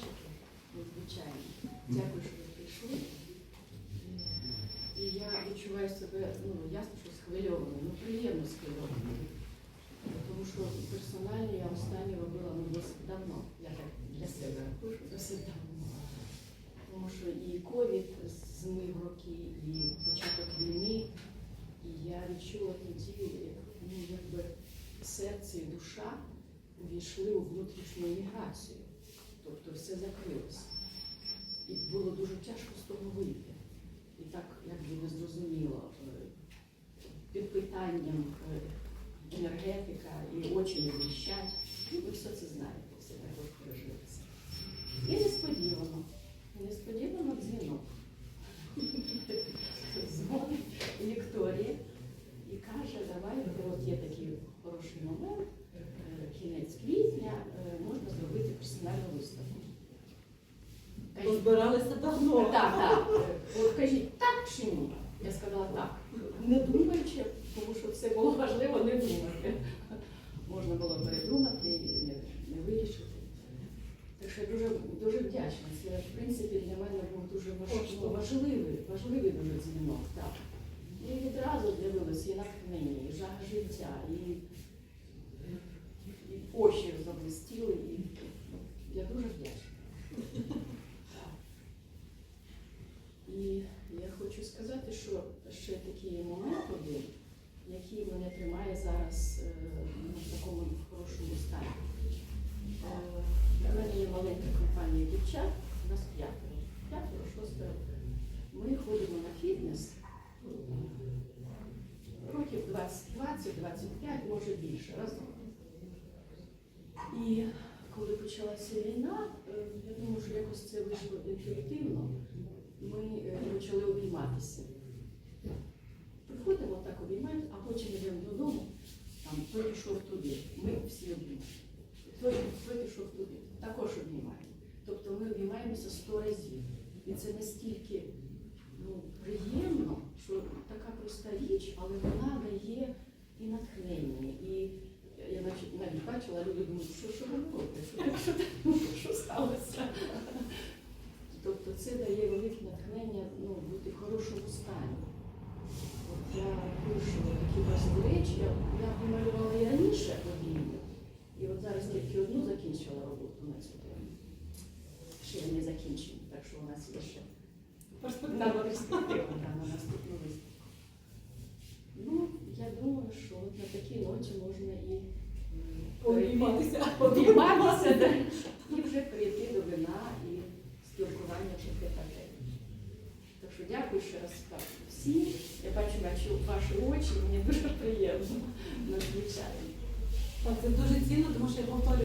бачити. Надзвичайно. Дякую, що ви прийшли. І я відчуваю себе, ну, ясно, що схвильованою, ну приємно схвильованою. Тому що персонально я останнє робила ну, досить давно. Я так для себе досить давно. Тому що і ковід змив роки, і початок війни. І я відчула тоді, ну, якби серце і душа увійшли у внутрішню еміграцію. Тобто все закрилося. І було дуже тяжко з того вийти. І так, якби незрозуміло, е, під питанням е, енергетика і очі не блищать. Ну, ви все це знаєте, все також пережили це. І несподівано, несподівано дзвінок. Дзвонить Вікторія і каже, давайте, от є такий хороший момент, виставку. Позбиралися давно. так, так. От кажіть, так чи ні? Я сказала так. Не думаючи, тому що це було важливо не думати. Можна було передумати і не, не вирішити. Так що я дуже, дуже вдячна. Це, в принципі, для мене був дуже важ- ну, важливий, важливий дуже дзвінок. Так. І відразу з'явилося і натхнення, і жага життя, і, і очі заблистіли. І, ну, я дуже вдячна. Так. І я хочу сказати, що є момент який мене тримає зараз е, ну, в такому хорошому стані. Е, У мене є маленька компанія дівчат, у нас п'ятеро, п'ятеро, шостеро. Ми ходимо на фітнес років 20-20-25, може більше разом. І коли почалася війна, е, я думаю, що якось це вийшло інтуїтивно. Ми е, почали обійматися. Приходимо так обіймаємо, а потім йдемо додому, там той пішов туди, ми всі обіймаємо. Той, той пішов туди, також обіймаємо. Тобто ми обіймаємося сто разів. І це настільки ну, приємно, що така проста річ, але вона дає і натхнення, і я навіть, навіть бачила, люди думають, що, що ви робите, що, що, що сталося. Тобто це дає велике натхнення ну, бути в хорошому стані. От я пишу такі важливі речі, я, я помалювала і раніше обійми, і от зараз тільки одну закінчила роботу на цю тему. Ще не закінчені, так що у нас є ще на перспективу да, на наступну виставку. Ну, я думаю, що на такій ноті можна і Обійматися, да, і вже перейти до вина і спілкування таке таке. Так що дякую ще раз всім. Я бачу ваші, ваші очі, мені дуже приємно, надзвичайно. Так, це дуже цінно, тому що я повторюю.